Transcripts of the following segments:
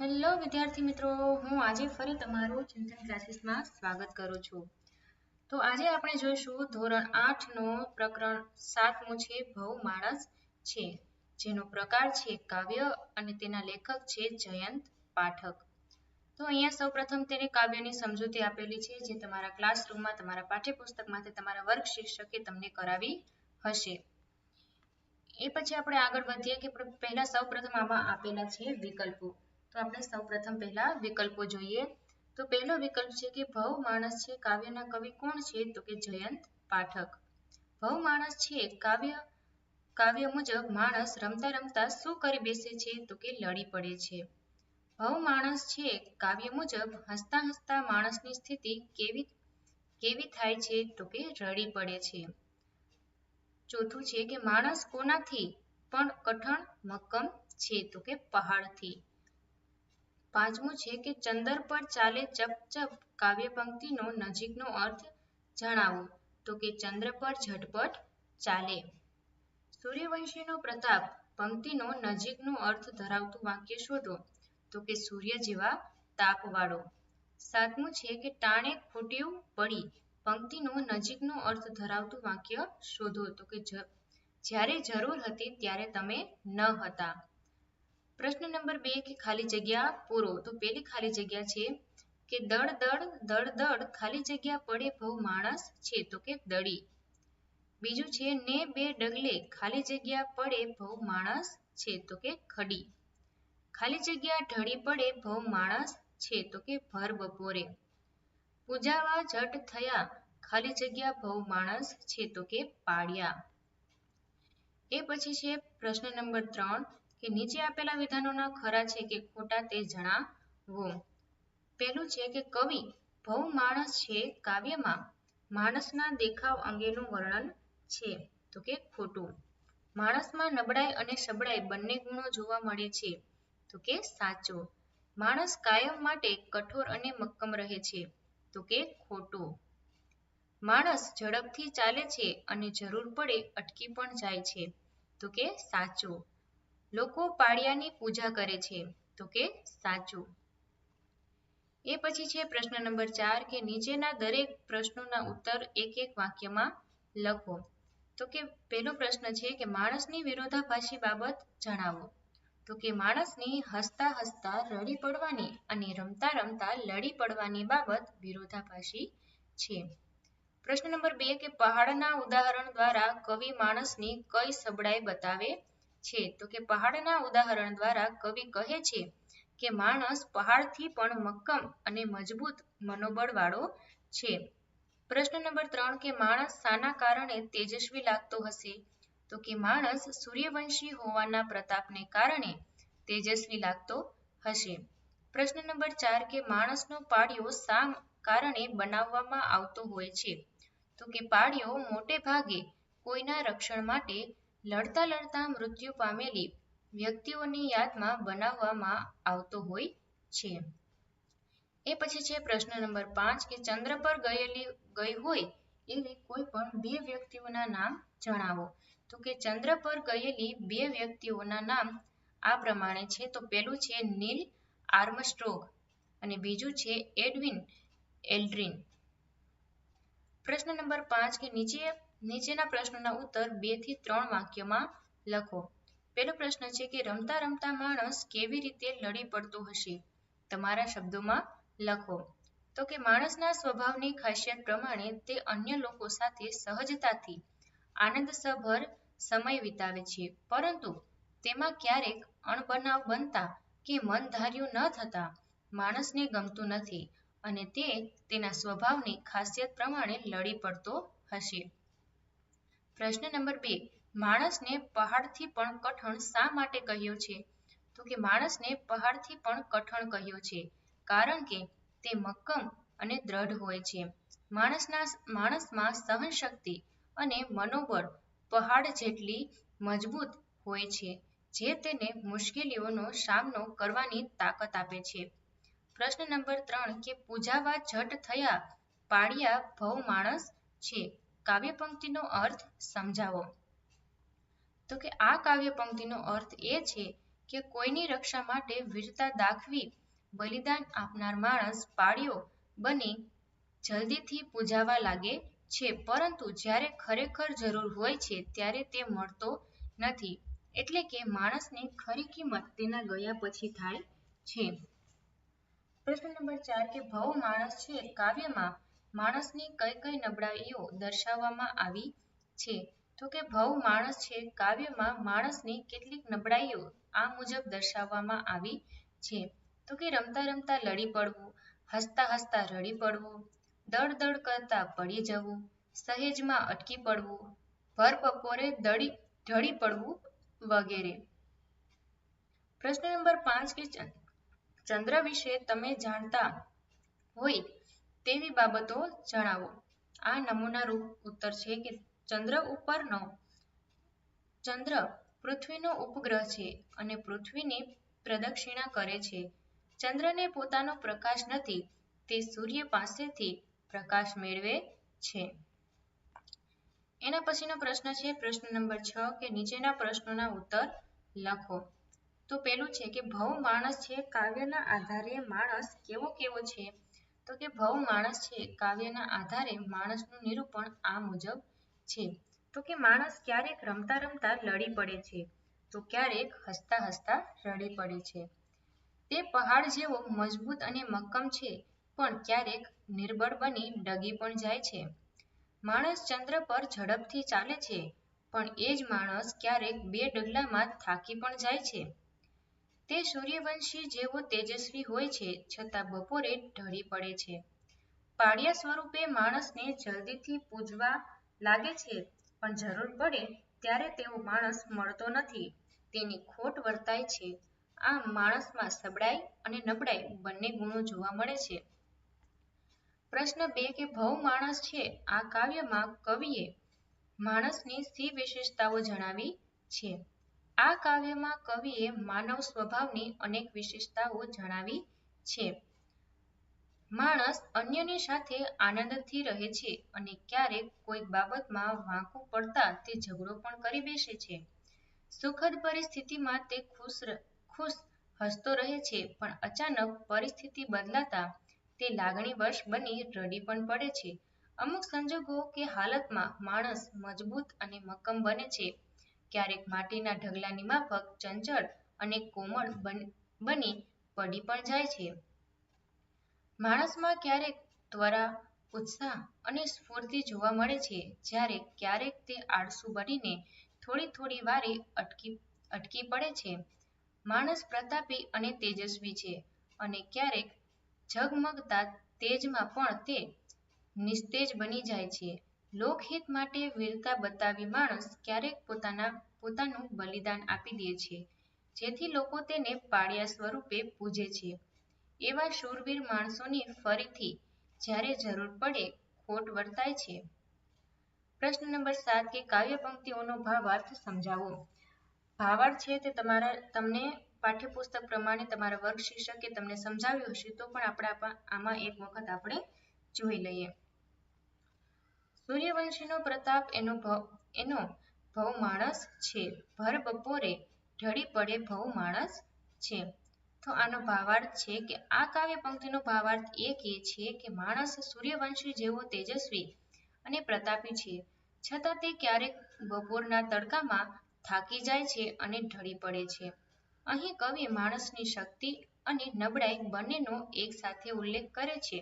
Hello વિદ્યાર્થી મિત્રો, હું આજે ફરી તમારું ચિંતન ક્લાસીસમાં સ્વાગત કરું છું. તો આજે આપણે જોઈશું ધોરણ આઠ નો પ્રકરણ સાતમું છે ભવ માણસ છે, જેનો પ્રકાર છે કાવ્ય અને તેના લેખક છે જયંત પાઠક. તો અહીંયા સૌપ્રથમ તેને કાવ્યની સમજૂતી આપેલી છે, જે તમારા ક્લાસરૂમમાં, તમારા પાઠ્યપુસ્તકમાંથી તમારા વર્ગ શિક્ષકે તમને કરાવી હશે. એ પછી આપણે આગળ વધીએ કે પહેલા સૌપ્રથમ આમાં આપેલા છે વિકલ્પો. તો આપણે સૌપ્રથમ પહેલા વિકલ્પો જોઈએ. તો પહેલો વિકલ્પ છે કે ભવ માણસ છે, કાવ્યના કવિ કોણ છે? તો કે જયંત પાઠક. ભવ માણસ છે, કાવ્ય કાવ્ય મુજબ માણસ રમતા રમતા શું કરી બેસે છે? તો કે લડી પડે છે. ભવ માણસ છે, કાવ્ય મુજબ હસતા હસતા માણસની સ્થિતિ કેવી કેવી થાય છે? તો કે રડી પડે છે. ચોથું છે કે માણસ કોનાથી પણ કઠણ મક્કમ છે? તો કે પહાડથી. પાંચમું છે કે ચંદર પર ચાલે ચપ ચપ કાવ્ય પંક્તિનો નજીકનો અર્થ જણાવો. તો કે ચંદ્ર પર ઝટપટ ચાલે. સૂર્યવંશીનો પ્રતાપ પંક્તિનો નજીકનો અર્થ ધરાવતું વાક્ય શોધો. તો કે સૂર્ય જેવા તાપવાળો. સાતમું છે કે ટાણે ખૂટ્યું પડી પંક્તિનો નજીકનો અર્થ ધરાવતું વાક્ય શોધો. તો કે જ્યારે જરૂર હતી ત્યારે તમે ન હતા. પ્રશ્ન નંબર બે કે ખાલી જગ્યા પૂરો. તો પેલી ખાલી જગ્યા છે કે દળ દળ દળ દળ ખાલી જગ્યા પડે બહુ માણસ છે તો કે દળી. બીજું છે ને બે ડગલે ખાલી જગ્યા પડે બહુ માણસ છે તો કે ખડી. ખાલી જગ્યા ઢળી પડે બહુ માણસ છે તો કે ભર બપોરે પૂજાવા જટ થયા ખાલી જગ્યા બહુ માણસ છે તો કે પાડ્યા એ પછી છે પ્રશ્ન નંબર ત્રણ કે નીચે આપેલા વિધાનોના ખરા છે કે ખોટા તે જણાવો. પહેલું છે કે કવિ ભવ માણસ છે કાવ્યમાં. માણસના દેખાવ અંગેનું વર્ણન છે તો કે ખોટું. માણસમાં નબળાઈ અને સબળાઈ બંને ગુણો જોવા મળે છે તો કે સાચો. માણસ કાયમ માટે કઠોર અને મક્કમ રહે છે તો કે ખોટું. માણસ ઝડપથી ચાલે છે અને જરૂર પડે અટકી પણ જાય છે તો કે સાચું. લોકો પાળિયાની પૂજા કરે છે. તો કે સાચું. એ પછી છે પ્રશ્ન નંબર ચાર કે નીચેના દરેક પ્રશ્નોના ઉત્તર એક એક વાક્યમાં લખો. તો કે પહેલો પ્રશ્ન છે કે માણસની વિરોધાભાસી બાબત જણાવો. તો કે માણસની હસતા હસતા રડી પડવાની અને રમતા રમતા લડી પડવાની બાબત વિરોધાભાસી છે. પ્રશ્ન નંબર બે કે પહાડના ઉદાહરણ દ્વારા કવિ માણસની કઈ સબળાઈ બતાવે? છે. તો કે પહાડના ઉદાહરણ દ્વારા કવિ કહે છે કે માણસ પહાડથી પણ મક્કમ અને મજબૂત મનોબળવાળો છે. પ્રશ્ન નંબર ત્રણ, કે માણસ શાના કારણે તેજસ્વી લાગતો હશે? તો કે માણસ સૂર્યવંશી હોવાના પ્રતાપને કારણે તેજસ્વી લાગતો હશે. પ્રશ્ન નંબર ચાર, કે માણસનો પાળિયો શા કારણે બનાવવામાં આવતો હોય છે? તો કે પાળિયો મોટે ભાગે કોઈના રક્ષણ માટે લડતા લડતા મૃત્યુ પામેલી વ્યક્તિઓની યાદમાં બનાવવામાં આવતો હોય છે. એ પછી છે પ્રશ્ન નંબર પાંચ કે ચંદ્ર પર ગયેલી ગઈ હોય એવી કોઈ પણ બે વ્યક્તિઓના નામ જણાવો. તો કે ચંદ્ર પર ગયેલી બે વ્યક્તિઓના નામ આ પ્રમાણે છે. તો પેલું છે નીલ આર્મસ્ટ્રોગ અને બીજું છે એડવિન એલ્ડ્રિન. પ્રશ્ન નંબર પાંચ કે નીચે નીચેના પ્રશ્નોના ઉત્તર બેથી ત્રણ વાક્યમાં લખો. પહેલો પ્રશ્ન છે કે રમતા રમતા માણસ કેવી રીતે લડી પડતો હશે? તમારા શબ્દોમાં લખો. તો કે માણસના સ્વભાવની ખાસિયત પ્રમાણે તે અન્ય લોકો સાથે સહજતાથી, આનંદસભર સમય વિતાવે છે. પરંતુ તેમાં ક્યારેક અણબનાવ બનતા કે મન ધાર્યું ન થતા માણસને ગમતું નથી અને તે તેના સ્વભાવની ખાસિયત પ્રમાણે લડી પડતો હશે. પ્રશ્ન નંબર બે, માણસને પહાડથી પણ કઠણ શા માટે કહ્યો છે? તો કે માણસને પહાડથી પણ કઠણ કહ્યો છે, કારણ કે તે મક્કમ અને દ્રઢ હોય છે. માણસના માણસમાં સહનશક્તિ અને મનોબળ પહાડ જેટલી મજબૂત હોય છે, જે તેને મુશ્કેલીઓનો સામનો કરવાની તાકાત આપે છે. પ્રશ્ન નંબર ત્રણ, કે પૂજાવા જટ થયા પાળિયા ભવ માણસ છે? કાવ્ય પંક્તિનો અર્થ સમજાવો. તો કે આ કાવ્ય પંક્તિનો અર્થ એ છે કે કોઈની રક્ષા માટે વીરતા દાખવી, બલિદાન આપનાર માણસ પાળિયો બની, જલ્દીથી પૂજાવા લાગે છે. પરંતુ જ્યારે ખરેખર જરૂર હોય છે, ત્યારે તે મળતો નથી. એટલે કે માણસને ખરી કિંમત તેના ગયા પછી થાય છે. પ્રશ્ન નંબર ચાર કે ભવ માણસ છે, કાવ્યમાં માણસની કઈ કઈ નબળાઈઓ દર્શાવવામાં આવી છે? તો કે ભવ માણસ છે, કાવ્યમાં માણસની કેટલીક નબળાઈઓ આ મુજબ દર્શાવવામાં આવી છે. તો કે રમતા રમતા લડી પડવું, હસતા હસતા રડી પડવું દડ દડ કરતા પડી જવું, સહેજમાં અટકી પડવું, ભર બપોરે દડી ઢળી પડવું વગેરે. પ્રશ્ન નંબર પાંચ કે ચંદ્ર વિશે તમે જાણતા હોય તેવી બાબતો જણાવો. આ નમૂના રૂપ ઉત્તર છે કે ચંદ્ર ઉપરનો ચંદ્ર પૃથ્વીનો ઉપગ્રહ છે અને પૃથ્વીની પ્રદક્ષિણા કરે છે. ચંદ્રને પોતાનો પ્રકાશ નથી, તે સૂર્ય પાસેથી પ્રકાશ મેળવે છે. એના પછીનો પ્રશ્ન છે, પ્રશ્ન નંબર છ, કે નીચેના પ્રશ્નોના ઉત્તર લખો. તો પેલું છે કે ભવ માણસ છે, કાવ્યના આધારે માણસ કેવો કેવો છે? તો કે ભવ માણસ છે, કાવ્યના આધારે માણસનું નિરૂપણ આ મુજબ છે. તો કે માણસ ક્યારેક રમતા રમતા લડી પડે છે, તો ક્યારેક હસતા હસતા રડી પડે છે. તે પહાડ જેવો મજબૂત અને મક્કમ છે, પણ ક્યારેક નિર્બળ બની ડગી પણ જાય છે. માણસ ચંદ્ર પર ઝડપથી ચાલે છે, પણ એ જ માણસ ક્યારેક બે ડગલામાં થાકી પણ જાય છે. તે સૂર્યવંશી જેવો તેજસ્વી હોય છે, છતાં બપોરે ઢળી પડે છે. પાળિયા સ્વરૂપે માણસને જલ્દીથી પૂજવા લાગે છે, પણ જરૂર પડે ત્યારે તેવો માણસ મળતો નથી. તેની ખોટ વર્તાય છે. આમ માણસમાં સબળાઈ અને નબળાઈ બંને ગુણો જોવા મળે છે. પ્રશ્ન બે કે ભવ માણસ છે, આ કાવ્યમાં કવિએ માણસની સી વિશેષતાઓ જણાવી છે. આ કાવ્યમાં કવિએ માનવ સ્વભાવની અનેક વિશેષતાઓ જણાવી છે. માણસ અન્યની સાથે આનંદથી રહે છે અને ક્યારેક કોઈક બાબતમાં વાંકું પડતા તે ઝઘડો પણ કરી બેસે છે. સુખદ પરિસ્થિતિમાં તે ખુશ ખુશ હસતો રહે છે, પણ અચાનક પરિસ્થિતિ બદલાતા તે લાગણીવશ બની રડી પણ પડે છે. અમુક સંજોગો કે હાલતમાં માણસ મજબૂત અને મક્કમ બને છે ક્યારેક માટીના ઢગલાની માફક ચંચળ અને કોમળ બની પડી પણ જાય છે. માણસમાં ક્યારેક ત્વરા, ઉત્સાહ અને સ્ફૂર્તિ જોવા મળે છે, જ્યારે ક્યારેક તે આળસુ બનીને થોડી થોડી વારે અટકી અટકી પડે છે. માણસ પ્રતાપી અને તેજસ્વી છે અને ક્યારેક ઝગમગતા તેજમાં પણ તે નિસ્તેજ બની જાય છે. લોકહિત માટે વીરતા બતાવી માણસ ક્યારેક પોતાના, પોતાનું બલિદાન આપી દે છે. જેથી લોકો તેને પાળિયા સ્વરૂપે પૂજે છે. એવા શૂરવીર માણસોની ફરીથી જ્યારે જરૂર પડે ખોટ વર્તાય છે. પ્રશ્ન નંબર સાત કે કાવ્ય પંક્તિઓનો ભાવાર્થ સમજાવો. ભાવાર્થ છે તે તમારા, તમને પાઠ્યપુસ્તક પ્રમાણે તમારા વર્ગ શિક્ષકે તમને સમજાવ્યું હશે તો પણ આપણે આમાં એક વખત આપણે જોઈ લઈએ. સૂર્યવંશીનો પ્રતાપ એનો ભવ એનો ભવ માણસ છે. ભર બપોરે ઢળી પડે ભવ માણસ છે. તો આનો ભાવાર્થ છે કે આ કાવ્ય પંક્તિનો ભાવાર્થ એ કે છે કે માણસ સૂર્યવંશી જેવો તેજસ્વી અને પ્રતાપી છે. છતાં તે ક્યારેક બપોરના તડકામાં થાકી જાય છે અને ઢળી પડે છે. અહીં કવિ માણસની શક્તિ અને નબળાઈ બંનેનો એક સાથે ઉલ્લેખ કરે છે.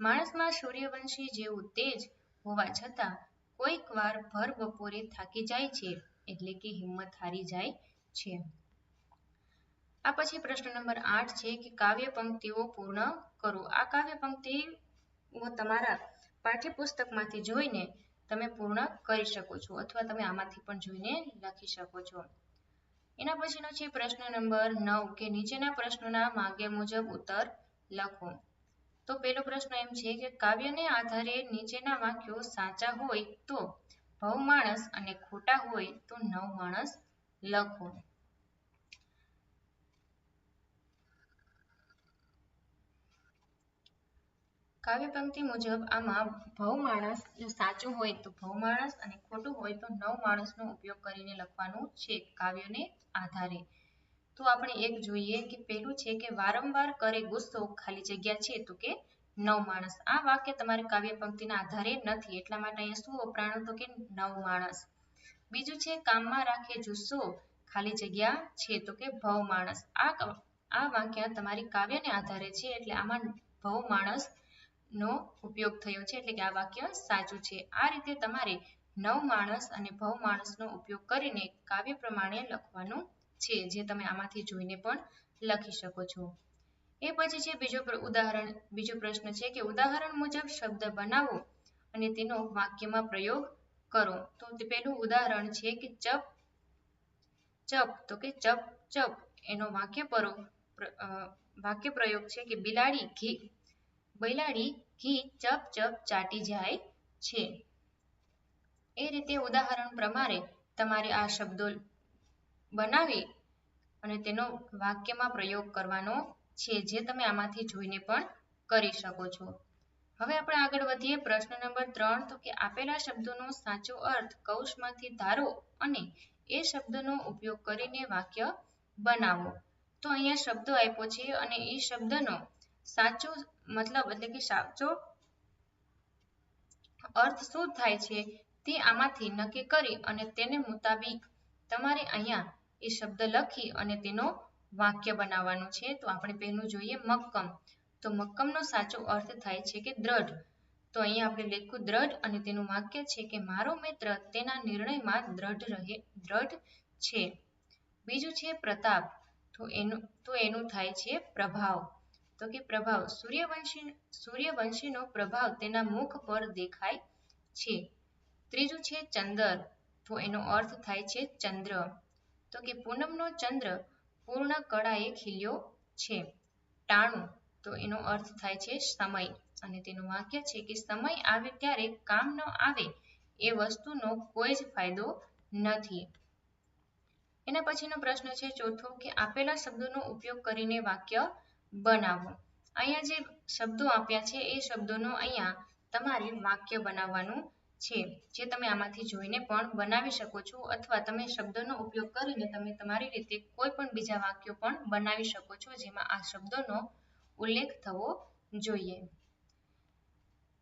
માણસમાં સૂર્યવંશી જેવું તેજ હોવા છતાં કોઈક વાર ભર બપોરે થાકી જાય છે એટલે કે હિંમત હારી જાય છે. આ પછી પ્રશ્ન નંબર આઠ છે કે કાવ્ય પંક્તિઓ પૂર્ણ કરો. આ કાવ્ય પંક્તિઓ તમારા પાઠ્યપુસ્તકમાંથી જોઈને તમે પૂર્ણ કરી શકો છો અથવા તમે આમાંથી પણ જોઈને લખી શકો છો. એના પછીનો છે પ્રશ્ન નંબર નવ કે નીચેના પ્રશ્નોના માગ્યા મુજબ ઉત્તર લખો. તો પહેલો પ્રશ્ન એમ છે કે કાવ્યને આધારે નીચેના વાક્યો સાચા હોય તો ભવ માણસ અને ખોટા હોય તો નવ માણસ લખો. કાવ્ય પંક્તિ મુજબ આમાં ભવ માણસ જો સાચું હોય તો ભવ માણસ અને ખોટું હોય તો નવ માણસનો ઉપયોગ કરીને લખવાનું છે કાવ્યને આધારે. તો આપણે એક જોઈએ કે પહેલું છે કે વારંવાર કરે ગુસ્સો ખાલી જગ્યા છે તો કે નવ માણસ. આ વાક્ય તમારે કાવ્ય પંક્તિના આધારે નથી, એટલા માટે અહીંયા શું વપરાણું તો કે નવ માણસ. બીજું છે કામમાં રાખે જુસ્સો ખાલી જગ્યા છે તો કે ભવ માણસ. આ આ વાક્ય તમારી કાવ્યને આધારે છે એટલે આમાં ભવ માણસ નો ઉપયોગ થયો છે એટલે કે આ વાક્ય સાચું છે. આ રીતે તમારે નવ માણસ અને ભવ માણસનો ઉપયોગ કરીને કાવ્ય પ્રમાણે લખવાનું છે, જે તમે આમાંથી જોઈને પણ લખી શકો છો. એ પછી છે, બીજો ઉદાહરણ, બીજો પ્રશ્ન છે કે ઉદાહરણ મુજબ શબ્દ બનાવો અને તેનો વાક્યમાં પ્રયોગ કરો. તો પહેલું ઉદાહરણ છે કે ચપ ચપ, તો કે ચપ ચપ. એનો વાક્ય પરો વાક્ય પ્રયોગ છે કે બિલાડી ઘી બિલાડી ઘી ચપ ચપ ચાટી જાય છે. એ રીતે ઉદાહરણ પ્રમાણે તમારે આ શબ્દો બનાવી અને તેનો વાક્યમાં પ્રયોગ કરવાનો છે, જે તમે આમાંથી જોઈને પણ કરી શકો છો. હવે આપણે આગળ વધીએ પ્રશ્ન નંબર ત્રણ, તો કે આપેલા શબ્દોનો સાચો અર્થ કૌશમાંથી ધારો અને એ શબ્દનો ઉપયોગ કરીને વાક્ય બનાવો. તો અહીંયા શબ્દો આપ્યો છે અને એ શબ્દનો સાચો મતલબ એટલે કે સાચો અર્થ શું થાય છે તે આમાંથી નક્કી કરી અને તેને મુતાબિક તમારે અહીંયા એ શબ્દ લખી અને તેનો વાક્ય બનાવવાનો છે. તો આપણે પહેલું જોઈએ મક્કમ. તો મક્કમનો સાચો અર્થ થાય છે કે દ્રઢ. તો અહીં આપણે લખ્યું દ્રઢ અને તેનું વાક્ય છે કે મારો મિત્ર તેના નિર્ણયમાં દ્રઢ રહે, દ્રઢ છે. બીજું છે પ્રતાપ. તો એનું તો એનું થાય છે પ્રભાવ. તો કે પ્રભાવ. સૂર્યવંશી, સૂર્યવંશીનો પ્રભાવ તેના મુખ પર દેખાય છે. ત્રીજું છે ચંદર. તો એનો અર્થ થાય છે ચંદ્ર. તો કે પૂનમનો ચંદ્ર પૂર્ણ કળાએ ખીલ્યો છે. ટાણું. તો એનો અર્થ થાય છે સમય. અને તેનું વાક્ય છે કે સમય આવે ત્યારે કામ ન આવે એ વસ્તુનો કોઈ જ ફાયદો નથી. એના પછીનો પ્રશ્ન છે ચોથો કે આપેલા શબ્દોનો ઉપયોગ કરીને વાક્ય બનાવો. અહીંયા જે શબ્દો આપ્યા છે એ શબ્દોનો અહીંયા તમારે વાક્ય બનાવવાનું છે, જે તમે આમાંથી જોઈને પણ બનાવી શકો છો અથવા તમે શબ્દોનો ઉપયોગ કરીને તમે તમારી રીતે કોઈ પણ બીજા વાક્યો પણ બનાવી શકો છો, જેમાં આ શબ્દોનો ઉલ્લેખ થવો જોઈએ.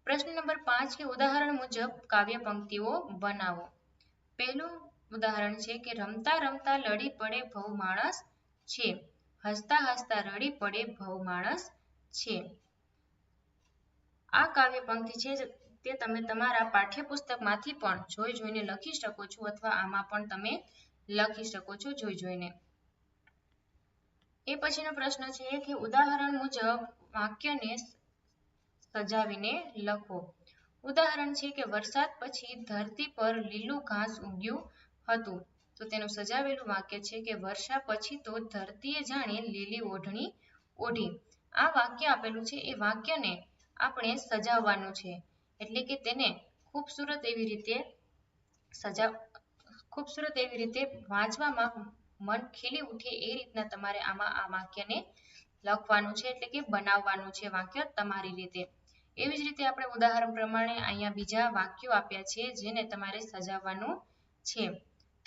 પ્રશ્ન નંબર પાંચ કે ઉદાહરણ મુજબ કાવ્ય પંક્તિઓ બનાવો. પહેલું ઉદાહરણ છે કે રમતા રમતા લડી પડે ભવ માણસ છે, હસતા હસતા રડી પડે ભવ માણસ છે. આ કાવ્ય પંક્તિ છે તે તમે તમારા પાઠ્યપુસ્તકમાંથી પણ જોઈ જોઈને લખી શકો છો અથવા આમાં પણ તમે લખી શકો છો જોઈ જોઈને. એ પછીનો પ્રશ્ન છે કે ઉદાહરણ મુજબ વાક્યને સજાવીને લખો. ઉદાહરણ છે કે વરસાદ પછી ધરતી પર લીલું ઘાસ ઉગ્યું હતું. તો તેનું સજાવેલું વાક્ય છે કે વર્ષા પછી તો ધરતીએ જાણે લીલી ઓઢણી ઓઢી. આ વાક્ય આપેલું છે. એ વાક્યને આપણે સજાવવાનું છે. એટલે કે તેને ખૂબસૂરત એવી રીતે સજા, ખૂબસૂરત એવી રીતે વાંચવામાં મન ખીલી ઉઠે એ રીતના તમારે આમાં આ વાક્યને લખવાનું છે, એટલે કે બનાવવાનું છે વાક્ય તમારી રીતે. એવી જ રીતે આપણે ઉદાહરણ પ્રમાણે અહીંયા બીજા વાક્યો આપ્યા છે જેને તમારે સજાવવાનું છે.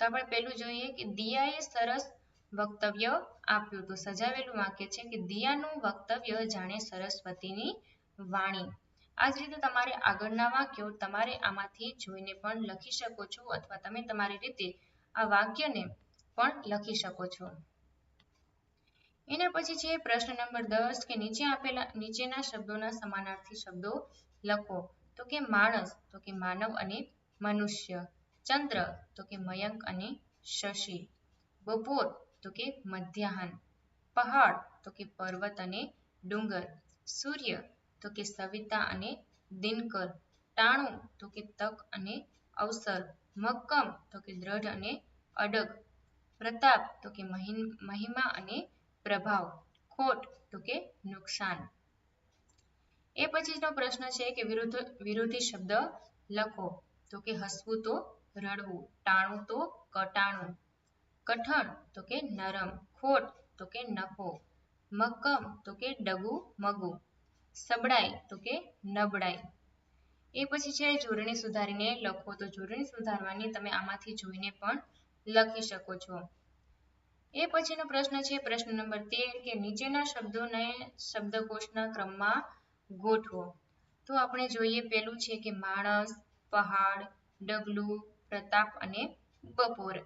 તો આપણે પેલું જોઈએ કે દિયાએ સરસ વક્તવ્ય આપ્યું. તો સજાવેલું વાક્ય છે કે દિયાનું વક્તવ્ય જાણે સરસ્વતીની વાણી. આ જ રીતે તમારે આગળના વાક્યો તમારે આમાંથી જોઈને પણ લખી શકો છો અથવા તમે તમારી રીતે આ વાક્યને પણ લખી શકો છો. એના પછી છે પ્રશ્ન નંબર દસ કે નીચે આપેલા, નીચેના શબ્દોના સમાનાર્થી શબ્દો લખો. તો કે માણસ, તો કે માનવ અને મનુષ્ય. ચંદ્ર, તો કે મયંક અને શશી. બપોર, તો કે મધ્યાહન. પહાડ, તો કે પર્વત અને ડુંગર. સૂર્ય તો કે સવિતા અને દિનકર. ટાણું તો કે તક અને અવસર. મક્કમ તો કે દ્રઢ અને અડગ. પ્રતાપ તો કે મહિમા અને પ્રભાવ. ખોટ તો કે નુકસાન. એ પછીનો પ્રશ્ન છે કે વિરુદ્ધ, વિરોધી શબ્દ લખો. તો કે હસવું તો રડવું. ટાણું તો કટાણું. કઠણ તો કે નરમ. ખોટ તો કે નફો. મક્કમ તો કે ડગુ મગું સબળાઈ તો કે નબળાઈ એ પછી છે જોડણી સુધારીને લખો. તો જોડણી સુધારવાની તમે આમાંથી જોઈને પણ લખી શકો છો. એ પછીનો પ્રશ્ન છે પ્રશ્ન નંબર તેર કે નીચેના શબ્દોને શબ્દકોશના ક્રમમાં ગોઠવો. તો આપણે જોઈએ પેલું છે કે માણસ, પહાડ, ડગલું, પ્રતાપ અને બપોર.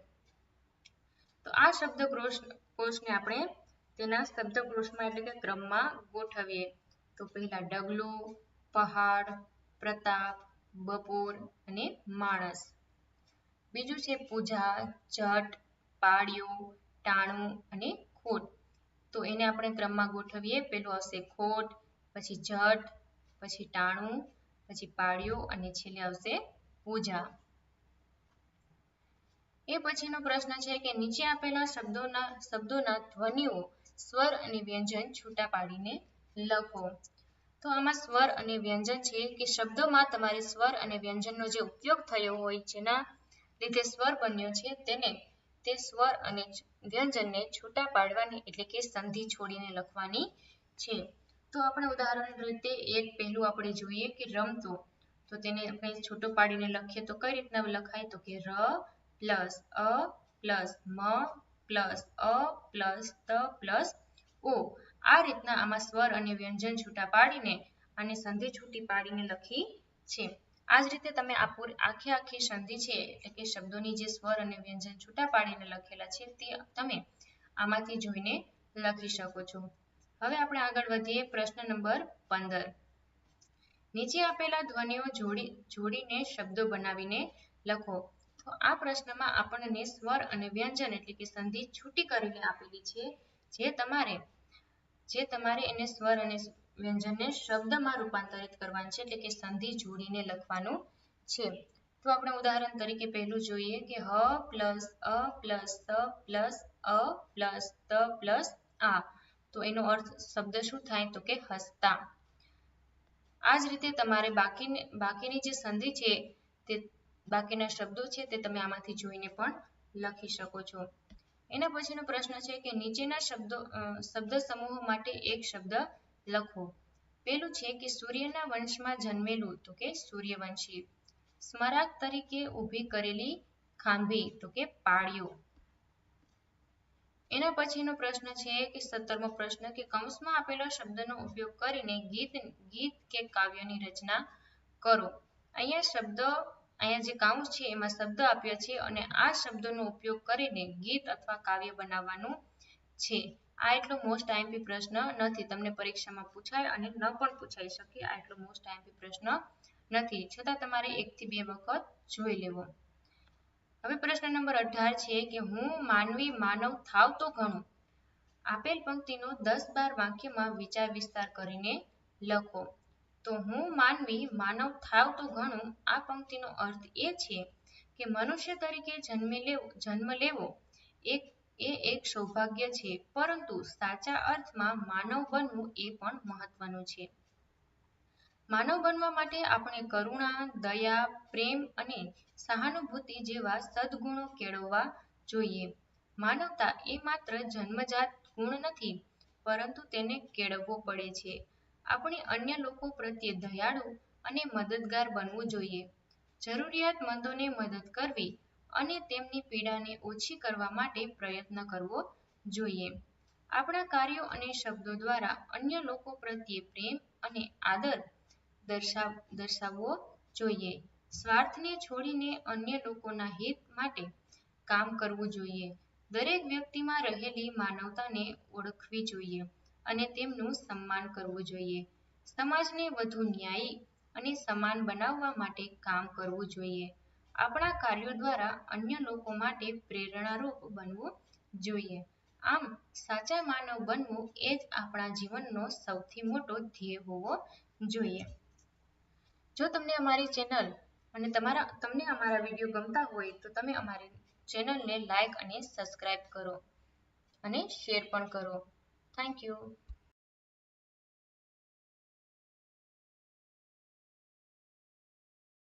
તો આ શબ્દ કોષને આપણે તેના શબ્દકોશમાં એટલે કે ક્રમમાં ગોઠવીએ. તો પહેલા ડગલો, પહાડ, પ્રતાપ, બપોર અને માણસ. બીજું છે પૂજા, જટ પાડ્યું ટાણું અને ખોટ. તો એને આપણે ક્રમમાં ગોઠવીએ. પેલું આવશે ખોટ, પછી જટ, પછી ટાણું, પછી પાડ્યું અને છેલ્લે આવશે પૂજા. એ પછીનો પ્રશ્ન છે કે નીચે આપેલા શબ્દોના શબ્દોના ધ્વનિઓ સ્વર અને વ્યંજન છૂટા પાડીને લખો. તો આમાં સ્વર અને વ્યંજન છે કે શબ્દોમાં તમારે સ્વર અને વ્યંજનનો જે ઉપયોગ થયો હોય જેના લીધે સ્વર બન્યો છે તેને તે સ્વર અને વ્યંજનને છૂટા પાડવાની એટલે કે સંધિ છોડીને લખવાની છે. તો આપણે ઉદાહરણ રીતે એક પહેલું આપણે જોઈએ કે રમતો. તો તેને આપણે છૂટો પાડીને લખીએ તો કઈ રીતના લખાય? તો કે ર પ્લસ અ પ્લસ મ પ્લસ અ પ્લસ ત પ્લસ ઓ. આ રીતના આમાં સ્વર અને વ્યંજન છૂટા પાડીને અને સંધિ છૂટી પાડીને લખી છે. આ જ રીતે તમે આ પૂરી આખી આખી સંધિ છે, એટલે કે શબ્દોની જે સ્વર અને વ્યંજન છૂટા પાડીને લખેલા છે, તે તમે આમાંથી જોઈને લખી શકો છો. હવે આપણે આગળ વધીએ પ્રશ્ન નંબર પંદર. નીચે આપેલા ધ્વનિઓ જોડી, જોડીને શબ્દો બનાવીને લખો. તો આ પ્રશ્નમાં આપણને સ્વર અને વ્યંજન એટલે કે સંધિ છૂટી કરીને આપેલી છે, જે તમારે જે તમારે એને સ્વર અને વ્યંજનને શબ્દમાં રૂપાંતરિત કરવાનું છે, એટલે કે સંધિ જોડીને લખવાનું છે. તો આપણે ઉદાહરણ તરીકે પહેલું જોઈએ કે હ પ્લસ અ પ્લસ ત પ્લસ અ પ્લસ ત પ્લસ આ. તો એનો અર્થ શબ્દ શું થાય તો કે હસતા. આ જ રીતે તમારે બાકીની બાકીની જે સંધિ છે તે, બાકીના શબ્દો છે તે તમે આમાંથી જોઈને પણ લખી શકો છો. એના પછીનો પ્રશ્ન છે કે નીચેના શબ્દો શબ્દ સમૂહ માટે એક શબ્દ લખો. પેલું છે કે સૂર્યના વંશમાં જન્મેલું, તો કે સૂર્યવંશી. સ્મરાક તરીકે ઊભી કરેલી ખાંભી, તો કે પાળ્યો. એના પછીનો પ્રશ્ન છે કે સત્તરમો પ્રશ્ન કે કૌંસમાં આપેલા શબ્દનો ઉપયોગ કરીને ગીત ગીત કે કાવ્યની રચના કરો. અહીંયા શબ્દ અહીંયા જે કાઉન્સ છે, એમાં શબ્દ આપ્યા છે અને આ શબ્દોનો ઉપયોગ કરીને ગીત અથવા કાવ્ય બનાવવાનું છે. આ એટલો મોસ્ટ આઈએમપી પ્રશ્ન નથી. તમને પરીક્ષામાં પૂછાય અને ન પણ પૂછાઈ શકે આ એટલો મોસ્ટ આઈએમપી પ્રશ્ન નથી. છતાં તમારે એકથી બે વખત જોઈ લેવો. હવે પ્રશ્ન નંબર અઢાર છે કે હું માનવી માનવ થાવ તો ઘણું? આપેલ પંક્તિનો દસ બાર વાક્યમાં વિચાર વિસ્તાર કરીને લખો. તો હું માનવી માનવ થાવ તો ઘણું આ પંક્તિનો અર્થ એ છે કે મનુષ્ય તરીકે જન્મે લેવો, જન્મ લેવો એક, એ એક સૌભાગ્ય છે. પરંતુ સાચા અર્થમાં માનવ બનવું એ પણ મહત્વનું છે. માનવ બનવા માટે આપણે કરુણા, દયા, પ્રેમ અને સહાનુભૂતિ જેવા સદગુણો કેળવવા જોઈએ. માનવતા એ માત્ર જન્મજાત ગુણ નથી, પરંતુ તેને કેળવવો પડે છે. આપણે અન્ય લોકો પ્રત્યે દયાળુ અને મદદગાર બનવું જોઈએ. જરૂરિયાતમંદોને મદદ કરવી અને તેમની પીડાને ઓછી કરવા માટે પ્રયત્ન કરવો જોઈએ. આપણા કાર્યો અને શબ્દો દ્વારા અન્ય લોકો પ્રત્યે પ્રેમ અને આદર દર્શાવ દર્શાવવો જોઈએ. સ્વાર્થને છોડીને અન્ય લોકોના હિત માટે કામ કરવું જોઈએ. દરેક વ્યક્તિમાં રહેલી માનવતાને ઓળખવી જોઈએ. અને તેમનું સન્માન કરવું જોઈએ. સમાજને વધુ ન્યાયી અને સમાન બનાવવા માટે કામ કરવું જોઈએ. આપણા કાર્યો દ્વારા અન્ય લોકો માટે પ્રેરણારૂપ બનવું જોઈએ. આમ, સાચા માનવ બનવું એ જ આપણા જીવનનો સૌથી મોટો ધ્યેય હોવો જોઈએ. જો તમને અમારી ચેનલ અને તમારા, તમને અમારા વીડિયો ગમતા હોય તો તમે અમારી ચેનલને લાઇક અને સબસ્ક્રાઇબ કરો અને શેર પણ કરો. Thank you.